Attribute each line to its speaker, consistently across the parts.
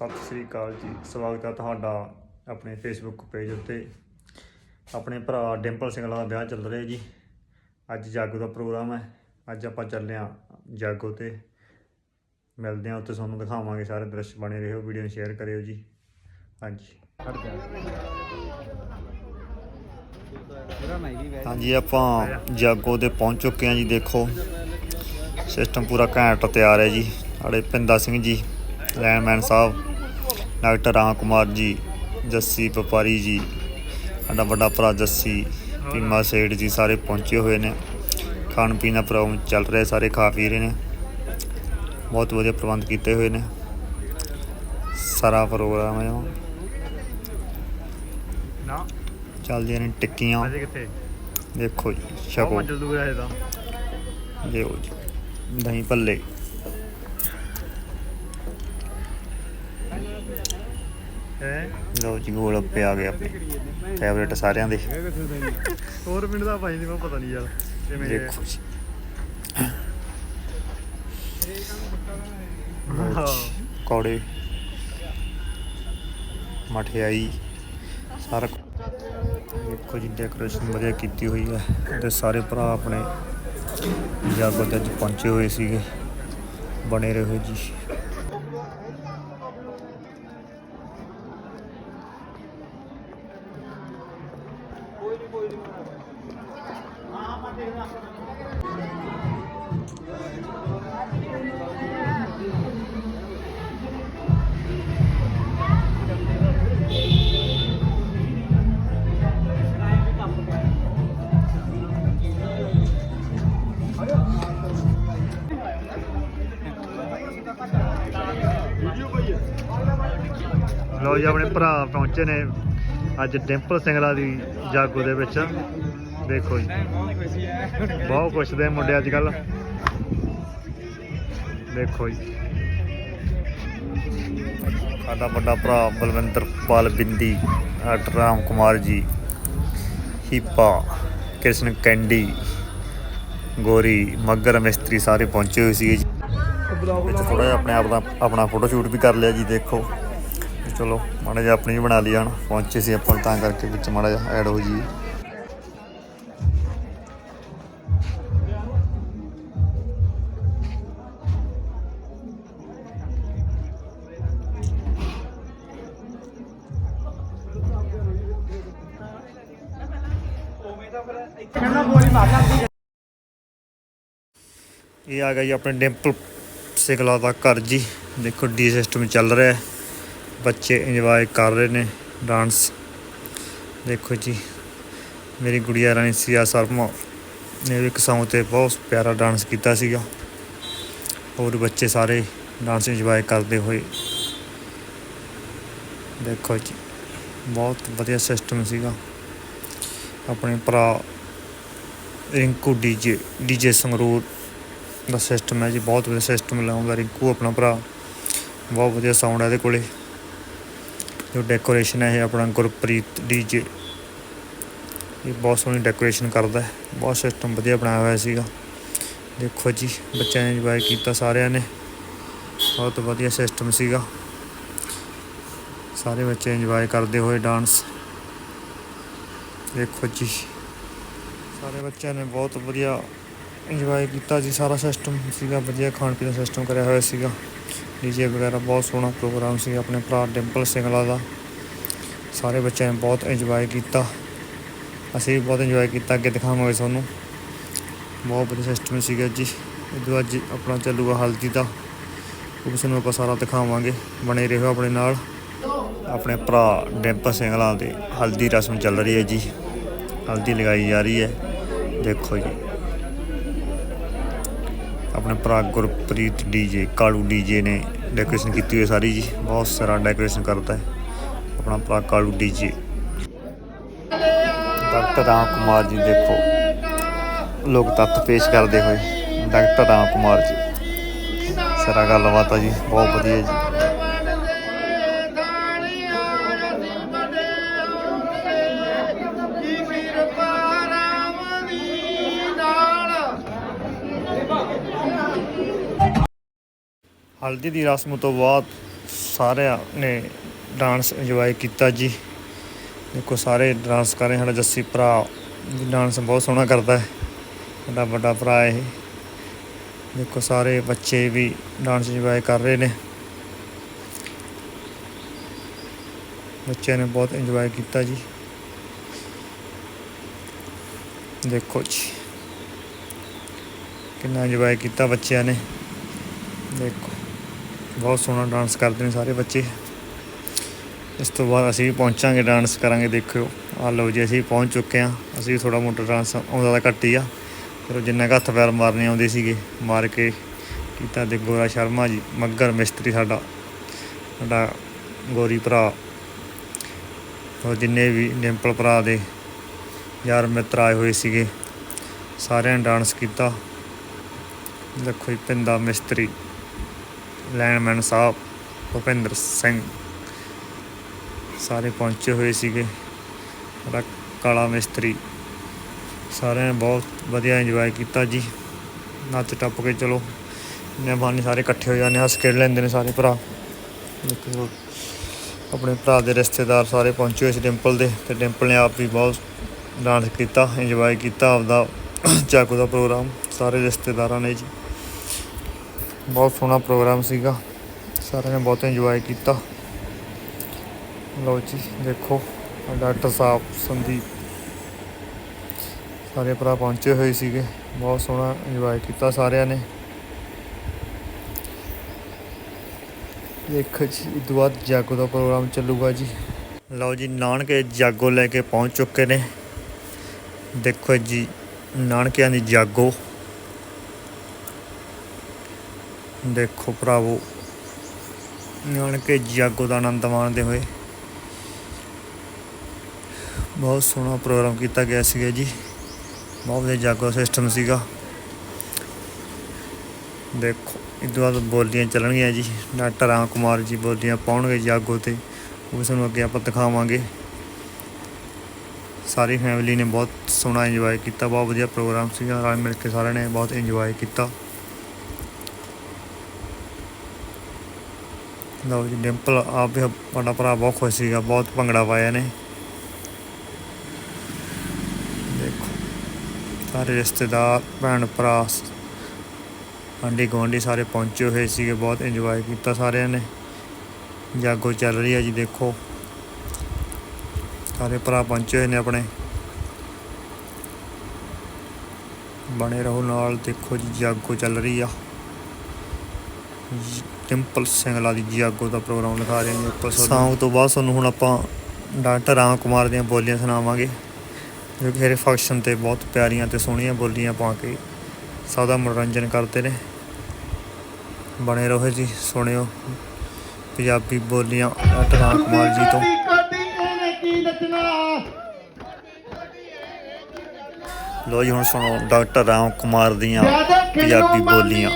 Speaker 1: ਸਤਿ ਸ੍ਰੀ ਅਕਾਲ ਜੀ। ਸਵਾਗਤ ਹੈ ਤੁਹਾਡਾ ਆਪਣੇ ਫੇਸਬੁੱਕ ਪੇਜ ਉੱਤੇ। ਆਪਣੇ ਭਰਾ ਡਿੰਪਲ ਸਿੰਘ ਦਾ ਵਿਆਹ ਚੱਲ ਰਿਹਾ ਜੀ। ਅੱਜ ਜਾਗੋ ਦਾ ਪ੍ਰੋਗਰਾਮ ਹੈ। ਅੱਜ ਆਪਾਂ ਚੱਲੇ ਹਾਂ ਜਾਗੋ ਤੇ। ਮਿਲਦੇ ਹਾਂ ਉੱਥੇ, ਤੁਹਾਨੂੰ ਦਿਖਾਵਾਂਗੇ ਸਾਰੇ ਦ੍ਰਿਸ਼ ਬਣੇ ਰਹੋ ਵੀਡੀਓ ਨੂੰ ਸ਼ੇਅਰ ਕਰਿਓ ਜੀ। ਹਾਂਜੀ। ਹਾਂਜੀ, ਆਪਾਂ ਜਾਗੋ ਤੇ ਪਹੁੰਚ ਚੁੱਕੇ ਹਾਂ ਜੀ, ਦੇਖੋ। ਸਿਸਟਮ ਪੂਰਾ ਘੈਂਟ ਤਿਆਰ ਹੈ ਜੀ। ਸਾਡੇ ਪਿੰਦਾ ਸਿੰਘ ਜੀ, ਲੈਂਡਮੈਨ ਸਾਹਿਬ। ਡਾਕਟਰ ਰਾਮ ਕੁਮਾਰ ਜੀ ਜੱਸੀ ਵਪਾਰੀ ਜੀ ਸਾਡਾ ਵੱਡਾ ਭਰਾ ਜੱਸੀ ਪੀਮਾ ਸੇਠ ਜੀ ਸਾਰੇ ਪਹੁੰਚੇ ਹੋਏ ਨੇ। ਖਾਣ ਪੀਣ ਦਾ ਪ੍ਰੋਗਰਾਮ ਚੱਲ ਰਿਹਾ ਸਾਰੇ ਖਾ ਪੀ ਰਹੇ ਨੇ। ਬਹੁਤ ਵਧੀਆ ਪ੍ਰਬੰਧ ਕੀਤੇ ਹੋਏ ਨੇ। ਸਾਰਾ ਪ੍ਰੋਗਰਾਮ ਹੈ
Speaker 2: ਨਾ।
Speaker 1: ਚੱਲਦੀਆਂ ਨੇ ਟਿੱਕੀਆਂ।
Speaker 2: ਕਿੱਥੇ?
Speaker 1: ਦੇਖੋ ਜੀ ਛਕੋ।
Speaker 2: ਹੈ
Speaker 1: ਲਿਓ ਜੀ ਦਹੀਂ ਭੱਲੇ।
Speaker 2: ਹੈ
Speaker 1: ਲਓ ਜੀ ਗੋਲ ਗੱਪੇ ਆ ਗਏ ਆਪਣੇ। ਫੇਵਰੇਟ ਸਾਰਿਆਂ ਦੇ।
Speaker 2: ਹੋਰ ਮਿੰਟ ਦਾ ਭਾਈ ਨਹੀਂ ਮੈਂ ਪਤਾ ਨਹੀਂ ਯਾਰ ਕਿਵੇਂ ਹੈ।
Speaker 1: ਦੇਖੋ ਜੀ।
Speaker 2: ਹਾਂ।
Speaker 1: ਕੌੜੇ ਮਠਿਆਈ ਸਾਰਾ ਦੇਖੋ ਜੀ ਡੈਕੋਰੇਸ਼ਨ ਵਧੀਆ ਕੀਤੀ ਹੋਈ ਹੈ। ਤੇ ਸਾਰੇ ਭਰਾ ਆਪਣੇ ਜਾਗੋ ਤੇ ਅੱਜ ਪਹੁੰਚੇ ਹੋਏ ਸੀਗੇ। ਬਣੇ ਰਹੋ ਜੀ। ਲਓ ਜੀ ਆਪਣੇ ਭਰਾ ਪਹੁੰਚੇ ਨੇ ਅੱਜ ਡਿੰਪਲ ਸਿੰਘਲਾ ਦੀ ਜਾਗੋ ਦੇ ਵਿੱਚ। ਦੇਖੋ ਜੀ। ਬਹੁਤ ਕੁਛ ਦੇ ਮੁੰਡੇ ਅੱਜ ਕੱਲ ਦੇਖੋ ਜੀ। ਸਾਡਾ ਵੱਡਾ ਭਰਾ ਬਲਵਿੰਦਰ ਪਾਲ ਬਿੰਦੀ ਡਾਕਟਰ ਰਾਮ ਕੁਮਾਰ ਜੀ, ਹੀਪਾ, ਕ੍ਰਿਸ਼ਨ ਕੈਂਡੀ, ਗੋਰੀ, ਮੱਗਰ ਮਿਸਤਰੀ ਸਾਰੇ ਪਹੁੰਚੇ ਹੋਏ ਸੀਗੇ ਜੀ। ਵਿੱਚ ਥੋੜਾ ਜਿਹਾ ਆਪਣੇ ਆਪ ਦਾ ਆਪਣਾ ਫੋਟੋ ਸ਼ੂਟ ਵੀ ਕਰ ਲਿਆ ਜੀ, ਦੇਖੋ। ਚਲੋ, ਮਾੜਾ ਜਿਹਾ ਆਪਣੀ ਵੀ ਬਣਾ ਲਈ ਹਣ ਪਹੁੰਚੇ ਸੀ ਆਪਾਂ ਤਾਂ ਕਰਕੇ ਵਿੱਚ ਮਾੜਾ ਜਿਹਾ ਐਡ ਹੋ ਜੀ ਇਹ ਆ ਗਿਆ ਜੀ ਆਪਣੇ ਡਿੰਪਲ ਸਿਗਲਾ ਦਾ ਘਰ ਜੀ। ਦੇਖੋ ਡੀ ਸਿਸਟਮ ਚੱਲ ਰਿਹਾ ਬੱਚੇ ਇੰਜੋਏ ਕਰ ਰਹੇ ਨੇ ਡਾਂਸ ਦੇਖੋ ਜੀ, ਮੇਰੀ ਗੁੜੀਆ ਰਾਣੀ ਸੀਆ ਸ਼ਰਮਾ। ਨੇ ਵੀ ਇੱਕ Song ਤੇ ਬਹੁਤ ਪਿਆਰਾ ਡਾਂਸ ਕੀਤਾ ਸੀਗਾ। ਹੋਰ ਬੱਚੇ ਸਾਰੇ ਡਾਂਸ ਇੰਜੋਏ ਕਰਦੇ ਹੋਏ। ਦੇਖੋ ਜੀ, ਬਹੁਤ ਵਧੀਆ ਸਿਸਟਮ ਸੀਗਾ। ਆਪਣੇ ਭਰਾ ਰਿੰਕੂ ਡੀਜੇ ਡੀਜੇ ਸੰਗਰੂਰ ਦਾ ਸਿਸਟਮ ਹੈ ਜੀ, ਬਹੁਤ ਵਧੀਆ ਸਿਸਟਮ ਲਾਉਂਦਾ ਰਿੰਕੂ ਆਪਣਾ ਭਰਾ। ਬਹੁਤ ਵਧੀਆ ਸਾਊਂਡ ਹੈ ਇਹਦੇ ਕੋਲੇ। ਜੋ ਡੈਕੋਰੇਸ਼ਨ ਹੈ ਇਹ ਆਪਣਾ ਗੁਰਪ੍ਰੀਤ ਡੀਜੇ ਇਹ ਬਹੁਤ ਸੋਹਣੀ ਡੈਕੋਰੇਸ਼ਨ ਕਰਦਾ ਹੈ, ਬਹੁਤ ਸਿਸਟਮ ਵਧੀਆ ਬਣਾਇਆ ਹੋਇਆ ਸੀਗਾ। ਦੇਖੋ ਜੀ, ਬੱਚਿਆਂ ਨੇ ਇੰਜੋਏ ਕੀਤਾ, ਸਾਰਿਆਂ ਨੇ। ਬਹੁਤ ਵਧੀਆ ਸਿਸਟਮ ਸੀਗਾ। ਸਾਰੇ ਬੱਚੇ ਇੰਜੋਏ ਕਰਦੇ ਹੋਏ ਡਾਂਸ ਦੇਖੋ ਜੀ, ਸਾਰੇ ਬੱਚਿਆਂ ਨੇ ਬਹੁਤ ਵਧੀਆ ਇੰਜੋਏ ਕੀਤਾ ਜੀ, ਸਾਰਾ ਸਿਸਟਮ ਸੀਗਾ, ਵਧੀਆ ਖਾਣ ਪੀਣ ਦਾ ਸਿਸਟਮ ਕਰਿਆ ਹੋਇਆ ਸੀਗਾ। ਡੀਜੇ ਵਗੈਰਾ ਬਹੁਤ ਸੋਹਣਾ ਪ੍ਰੋਗਰਾਮ ਸੀ ਆਪਣੇ ਭਰਾ ਡਿੰਪਲ ਸਿੰਘਲਾ ਦਾ। ਸਾਰੇ ਬੱਚਿਆਂ ਨੇ ਬਹੁਤ ਇੰਜੋਏ ਕੀਤਾ। ਅਸੀਂ ਵੀ ਬਹੁਤ ਇੰਜੋਏ ਕੀਤਾ, ਅੱਗੇ ਦਿਖਾਵਾਂਗੇ ਤੁਹਾਨੂੰ। ਬਹੁਤ ਵਧੀਆ ਸਿਸਟਮ ਸੀਗਾ ਜੀ। ਉਦੋਂ ਅੱਜ ਆਪਣਾ ਚੱਲੂਗਾ ਹਲਦੀ ਦਾ। ਉਹ ਵੀ ਤੁਹਾਨੂੰ ਆਪਾਂ ਸਾਰਾ ਦਿਖਾਵਾਂਗੇ। ਬਣੇ ਰਹੋ ਆਪਣੇ ਨਾਲ। ਆਪਣੇ ਭਰਾ ਡਿੰਪਲ ਸਿੰਘਲਾ ਦੇ ਹਲਦੀ ਰਸਮ ਚੱਲ ਰਹੀ ਹੈ ਜੀ। ਹਲਦੀ ਲਗਾਈ ਜਾ ਰਹੀ ਹੈ। ਦੇਖੋ ਜੀ। ਆਪਣੇ ਭਰਾ ਗੁਰਪ੍ਰੀਤ ਡੀਜੇ ਕਾਲੂ ਡੀਜੇ ਨੇ ਡੈਕੋਰੇਸ਼ਨ ਕੀਤੀ ਹੋਈ ਸਾਰੀ ਜੀ। ਬਹੁਤ ਸਾਰਾ ਡੈਕੋਰੇਸ਼ਨ ਕਰਦਾ ਹੈ। ਆਪਣਾ ਭਰਾ ਕਾਲੂ ਡੀਜੇ ਡਾਕਟਰ ਰਾਮ ਕੁਮਾਰ ਜੀ ਦੇਖੋ, ਲੋਕ ਤੱਤ ਪੇਸ਼ ਕਰਦੇ ਹੋਏ। ਡਾਕਟਰ ਰਾਮ ਕੁਮਾਰ ਜੀ। ਸਾਰਾ ਗੱਲਬਾਤ ਆ ਜੀ, ਬਹੁਤ ਵਧੀਆ ਜੀ। ਹਲਦੀ ਦੀ ਰਸਮ ਤੋਂ ਬਾਅਦ ਸਾਰਿਆਂ ਨੇ ਡਾਂਸ ਇੰਜੋਏ ਕੀਤਾ ਜੀ। ਦੇਖੋ, ਸਾਰੇ ਡਾਂਸ ਕਰ ਰਹੇ ਸਾਡਾ ਜੱਸੀ ਭਰਾ ਡਾਂਸ ਬਹੁਤ ਸੋਹਣਾ ਕਰਦਾ ਹੈ। ਸਾਡਾ ਵੱਡਾ ਭਰਾ ਇਹ। ਦੇਖੋ, ਸਾਰੇ ਬੱਚੇ ਵੀ ਡਾਂਸ ਇੰਜੋਏ ਕਰ ਰਹੇ ਨੇ। ਬੱਚਿਆਂ ਨੇ ਬਹੁਤ ਇੰਜੋਏ ਕੀਤਾ ਜੀ। ਦੇਖੋ ਜੀ, ਕਿੰਨਾ ਇੰਜੋਏ ਕੀਤਾ ਬੱਚਿਆਂ ਨੇ। ਦੇਖੋ। ਬਹੁਤ ਸੋਹਣਾ ਡਾਂਸ ਕਰਦੇ ਨੇ ਸਾਰੇ ਬੱਚੇ। ਇਸ ਤੋਂ ਬਾਅਦ ਅਸੀਂ ਵੀ ਪਹੁੰਚਾਂਗੇ, ਡਾਂਸ ਕਰਾਂਗੇ, ਦੇਖਿਓ। ਆ ਲਓ ਜੀ, ਅਸੀਂ ਪਹੁੰਚ ਚੁੱਕੇ ਹਾਂ। ਅਸੀਂ ਵੀ ਥੋੜਾ ਮੋਟਾ ਡਾਂਸ ਆਉਂਦਾ ਤਾਂ ਘੱਟ ਹੀ ਆ। ਫਿਰ ਉਹ ਜਿੰਨਾ ਕੁ ਹੱਥ ਪੈਰ ਮਾਰਨੇ ਆਉਂਦੇ ਸੀਗੇ, ਮਾਰ ਕੇ ਕੀਤਾ ਤੇ ਗੋਰਾ ਸ਼ਰਮਾ ਜੀ ਮੱਗਰ ਮਿਸਤਰੀ ਸਾਡਾ। ਸਾਡਾ ਗੋਰੀ ਭਰਾ। ਹੋਰ ਜਿੰਨੇ ਵੀ ਡਿੰਪਲ ਭਰਾ ਦੇ ਯਾਰ ਮਿੱਤਰ ਆਏ ਹੋਏ ਸੀਗੇ, ਸਾਰਿਆਂ ਨੇ ਡਾਂਸ ਕੀਤਾ। ਦੇਖੋ ਜੀ, ਪਿੰਦਾ ਮਿਸਤਰੀ। ਲੈਂਡਮੈਨ ਸਾਹਿਬ, ਭੁਪਿੰਦਰ ਸਿੰਘ ਸਾਰੇ ਪਹੁੰਚੇ ਹੋਏ ਸੀਗੇ। ਸਾਡਾ ਕਾਲਾ ਮਿਸਤਰੀ। ਸਾਰਿਆਂ ਨੇ ਬਹੁਤ ਵਧੀਆ ਇੰਜੋਏ ਕੀਤਾ ਜੀ। ਨੱਚ ਟੱਪ ਕੇ ਚਲੋ। ਮਹਿਮਾਨੀ ਸਾਰੇ ਇਕੱਠੇ ਹੋ ਜਾਂਦੇ, ਹੱਸ ਖੇਡ ਲੈਂਦੇ ਨੇ ਸਾਰੇ ਭਰਾ। ਆਪਣੇ ਭਰਾ ਦੇ ਰਿਸ਼ਤੇਦਾਰ ਸਾਰੇ ਪਹੁੰਚੇ ਹੋਏ ਸੀ ਡਿੰਪਲ ਦੇ ਤੇ ਡਿੰਪਲ ਨੇ ਆਪ ਵੀ ਬਹੁਤ ਡਾਂਸ ਕੀਤਾ ਇੰਜੋਏ ਕੀਤਾ ਆਪਦਾ ਚਾਕੂ ਦਾ ਪ੍ਰੋਗਰਾਮ ਸਾਰੇ ਰਿਸ਼ਤੇਦਾਰਾਂ ਨੇ ਜੀ। ਬਹੁਤ ਸੋਹਣਾ ਪ੍ਰੋਗਰਾਮ ਸੀਗਾ। ਸਾਰਿਆਂ ਨੇ ਬਹੁਤ ਇੰਜੋਏ ਕੀਤਾ। ਲਓ ਜੀ, ਦੇਖੋ, ਡਾਕਟਰ ਸਾਹਿਬ, ਸੰਦੀਪ। ਸਾਰੇ ਭਰਾ ਪਹੁੰਚੇ ਹੋਏ ਸੀਗੇ। ਬਹੁਤ ਸੋਹਣਾ ਇੰਜੋਏ ਕੀਤਾ ਸਾਰਿਆਂ ਨੇ। ਦੇਖੋ ਜੀ ਇਹ ਤੋਂ ਬਾਅਦ ਜਾਗੋ ਦਾ ਪ੍ਰੋਗਰਾਮ ਚੱਲੂਗਾ ਜੀ। ਲਓ ਜੀ, ਨਾਨਕੇ ਜਾਗੋ ਲੈ ਕੇ ਪਹੁੰਚ ਚੁੱਕੇ ਨੇ। ਦੇਖੋ ਜੀ, ਨਾਨਕਿਆਂ ਦੀ ਜਾਗੋ। ਦੇਖੋ ਭਰਾਵੋ ਨਾਨਕੇ ਜਾਗੋ ਦਾ ਆਨੰਦ ਮਾਣਦੇ ਹੋਏ। ਬਹੁਤ ਸੋਹਣਾ ਪ੍ਰੋਗਰਾਮ ਕੀਤਾ ਗਿਆ ਸੀਗਾ ਜੀ। ਬਹੁਤ ਵਧੀਆ ਜਾਗੋ ਸਿਸਟਮ ਸੀਗਾ। ਦੇਖੋ ਇਹ ਤੋਂ ਬਾਅਦ ਬੋਲੀਆਂ ਚੱਲਣਗੀਆਂ ਜੀ। ਡਾਕਟਰ ਰਾਮ ਕੁਮਾਰ ਜੀ ਬੋਲੀਆਂ ਪਾਉਣਗੇ ਜਾਗੋ ਤੇ। ਉਸ ਨੂੰ ਅੱਗੇ ਆਪਾਂ ਦਿਖਾਵਾਂਗੇ। ਸਾਰੀ ਫੈਮਿਲੀ ਨੇ ਬਹੁਤ ਸੋਹਣਾ ਇੰਜੋਏ ਕੀਤਾ, ਬਹੁਤ ਵਧੀਆ ਪ੍ਰੋਗਰਾਮ ਸੀਗਾ। ਰਲ ਮਿਲ ਕੇ ਸਾਰਿਆਂ ਨੇ ਬਹੁਤ ਇੰਜੋਏ ਕੀਤਾ। ਲਓ ਜੀ, ਡਿੰਪਲ ਆਪ ਵੀ ਸਾਡਾ ਭਰਾ ਬਹੁਤ ਖੁਸ਼ ਸੀਗਾ, ਬਹੁਤ ਭੰਗੜਾ ਪਾਇਆ ਨੇ ਦੇਖੋ, ਸਾਰੇ ਰਿਸ਼ਤੇਦਾਰ, ਭੈਣ ਭਰਾ, ਆਂਢੀ ਗੁਆਂਢੀ ਸਾਰੇ ਪਹੁੰਚੇ ਹੋਏ ਸੀਗੇ, ਬਹੁਤ ਇੰਜੋਏ ਕੀਤਾ ਸਾਰਿਆਂ ਨੇ। ਜਾਗੋ ਚੱਲ ਰਹੀ ਹੈ ਜੀ, ਦੇਖੋ। ਸਾਰੇ ਭਰਾ ਪਹੁੰਚੇ ਹੋਏ ਨੇ ਆਪਣੇ। ਬਣੇ ਰਹੋ ਨਾਲ, ਦੇਖੋ ਜੀ, ਜਾਗੋ ਚੱਲ ਰਹੀ ਆ। ਟਿੰਪਲ ਸਿੰਘਲਾ ਦੀ ਜਾਗੋ ਦਾ ਪ੍ਰੋਗਰਾਮ ਲਿਖਾ ਰਹੇ ਨੇ ਉੱਪਰ ਸੌਂਗ ਤੋਂ ਬਾਅਦ ਤੁਹਾਨੂੰ ਹੁਣ ਆਪਾਂ ਡਾਕਟਰ ਰਾਮ ਕੁਮਾਰ ਦੀਆਂ ਬੋਲੀਆਂ ਸੁਣਾਵਾਂਗੇ ਜੋ ਕਿ ਹਰੇ ਫੰਕਸ਼ਨ ਤੇ ਬਹੁਤ ਪਿਆਰੀਆਂ ਤੇ ਸੋਹਣੀਆਂ ਬੋਲੀਆਂ ਪਾ ਕੇ ਸਭ ਦਾ ਮਨੋਰੰਜਨ ਕਰਦੇ ਨੇ। ਬਣੇ ਰਹੋ ਜੀ ਸੁਣਿਓ ਪੰਜਾਬੀ ਬੋਲੀਆਂ ਡਾਕਟਰ ਰਾਮ ਕੁਮਾਰ ਜੀ ਤੋਂ। ਲੋ ਜੀ ਹੁਣ ਸੁਣੋ ਡਾਕਟਰ ਰਾਮ ਕੁਮਾਰ ਦੀਆਂ ਪੰਜਾਬੀ ਬੋਲੀਆਂ।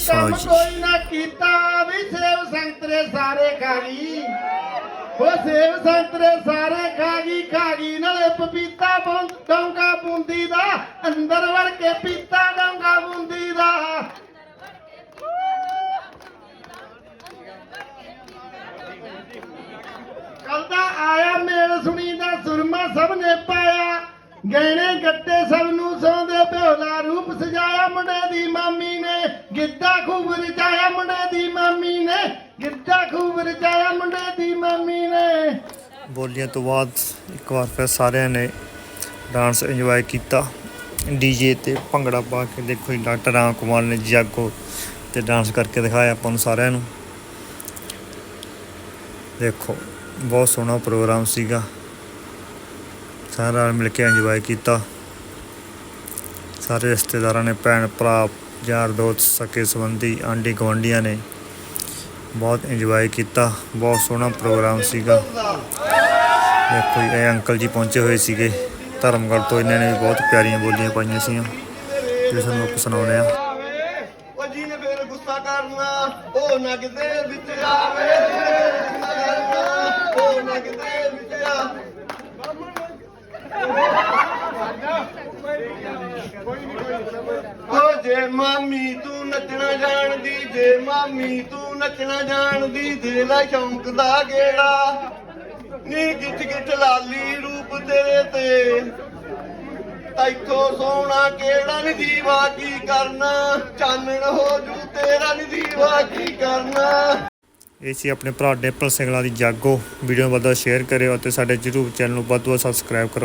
Speaker 1: ਸੁਣੋ
Speaker 3: ਕੰਮ
Speaker 1: ਜੀ।
Speaker 3: ਕੋਈ ਨਾ ਕੀਤਾ। ਵੀ ਸੇਵ ਸੰਤਰੇ ਸਾਰੇ ਖਾਗੀ ਗਈ ਉਹ ਸੇਵ ਸੰਤਰੇ ਸਾਰੇ ਖਾਗੀ ਖਾਗੀ ਖਾ ਨਾਲੇ ਪਪੀਤਾ ਬੁੰ- ਬੂੰਦੀ ਦਾ, ਅੰਦਰ ਵੜ ਕੇ ਪੀਤਾ ਡੋਂਗਾ ਬੂੰਦੀ ਦਾ। ਕੱਲ ਦਾ ਆਇਆ ਮੇਲ ਸੁਣੀ ਦਾ ਸੁਰਮਾ ਸਭ ਨੇ ਪਾਇਆ। ਗਹਿਣੇ ਗੱਟੇ ਸਭ ਨੂੰ ਸੌਂਦੇ ਭੋਲਾ ਰੂਪ ਸਜਾਇਆ ਮੁੰਡੇ ਦੀ ਮਾਮੀ ਨੇ। ਗਿੱਧਾ ਖੂਬ ਰਚਾਇਆ ਮੁੰਡੇ ਦੀ ਮਾਮੀ ਨੇ। ਗਿੱਧਾ ਖੂਬ ਰਚਾਇਆ ਮੁੰਡੇ ਦੀ ਮਾਮੀ ਨੇ।
Speaker 1: ਬੋਲੀਆਂ ਤੋਂ ਬਾਅਦ ਇੱਕ ਵਾਰ ਫਿਰ ਸਾਰਿਆਂ ਨੇ ਡਾਂਸ ਇੰਜੋਏ ਕੀਤਾ। ਡੀਜੇ ਤੇ ਭੰਗੜਾ ਪਾ ਕੇ ਦੇਖੋ ਜੀ, ਡਾਕਟਰ ਰਾਮ ਕੁਮਾਰ ਨੇ ਜਾਗੋ ਤੇ ਡਾਂਸ ਕਰਕੇ ਦਿਖਾਇਆ ਆਪਾਂ ਨੂੰ ਸਾਰਿਆਂ ਨੂੰ। ਦੇਖੋ, ਬਹੁਤ ਸੋਹਣਾ ਪ੍ਰੋਗਰਾਮ ਸੀਗਾ। ਸਾਰਿਆਂ ਨਾਲ ਮਿਲ ਕੇ ਇੰਜੋਏ ਕੀਤਾ। ਸਾਰੇ ਰਿਸ਼ਤੇਦਾਰਾਂ ਨੇ ਭੈਣ ਭਰਾ ਯਾਰ ਦੋਸਤ ਸਕੇ ਸੰਬੰਧੀ ਆਂਢੀ ਗੁਆਂਢੀਆਂ ਨੇ ਬਹੁਤ ਇੰਜੋਏ ਕੀਤਾ। ਬਹੁਤ ਸੋਹਣਾ ਪ੍ਰੋਗਰਾਮ ਸੀਗਾ। ਦੇਖੋ ਜੀ, ਇਹ ਅੰਕਲ ਜੀ ਪਹੁੰਚੇ ਹੋਏ ਸੀਗੇ। ਧਰਮਗੜ੍ਹ ਤੋਂ ਇਹਨਾਂ ਨੇ ਵੀ ਬਹੁਤ ਪਿਆਰੀਆਂ ਬੋਲੀਆਂ ਪਾਈਆਂ ਸੀਗੀਆਂ ਜਿਸ ਨੂੰ ਆਪਾਂ ਸੁਣਾਉਂਦੇ ਆ
Speaker 3: ਉਹ ਜਿਹਨੇ ਫੇਰ ਗੁੱਸਾ ਕਰਨਾ ਉਹ ਨਾ ਕਿਤੇ ਵਿੱਚ ਆਵੇ ਉਹ ਨਾ ਕਿਤੇ ਵਿੱਚ ਆਵੇ। ਓ ਜੇ ਮਾਮੀ ਤੂੰ ਨੱਚਣਾ ਜਾਣਦੀ, ਜੇ ਮਾਮੀ ਤੂੰ
Speaker 4: ਨੱਚਣਾ ਜਾਣਦੀ ਦੇ ਲੈ ਸ਼ੌਂਕ ਦਾ ਗੇੜਾ। ਨੀ ਗਿੱਠ ਗਿੱਠ ਲਾਲੀ ਰੂਪ ਤੇਰੇ ਤੇ। ਤੈਥੋਂ ਸੋਹਣਾ ਕਿਹੜਾ ਨੀ ਦੀਵਾ ਕੀ ਕਰਨਾ? ਚਾਨਣ ਹੋ ਜੂ ਤੇਰਾ ਨੀ ਦੀਵਾ ਕੀ ਕਰਨਾ?
Speaker 1: ਇਹ ਸੀ ਆਪਣੇ ਭਰਾ ਡਿੰਪਲ ਸਿੰਘਲਾ ਦੀ ਜਾਗੋ। ਵੀਡੀਓ ਨੂੰ ਵੱਧ ਵੱਧ ਸ਼ੇਅਰ ਕਰਿਓ ਅਤੇ ਸਾਡੇ YouTube ਚੈਨਲ ਨੂੰ ਵੱਧ ਤੋਂ ਵੱਧ ਸਬਸਕ੍ਰਾਈਬ ਕਰੋ।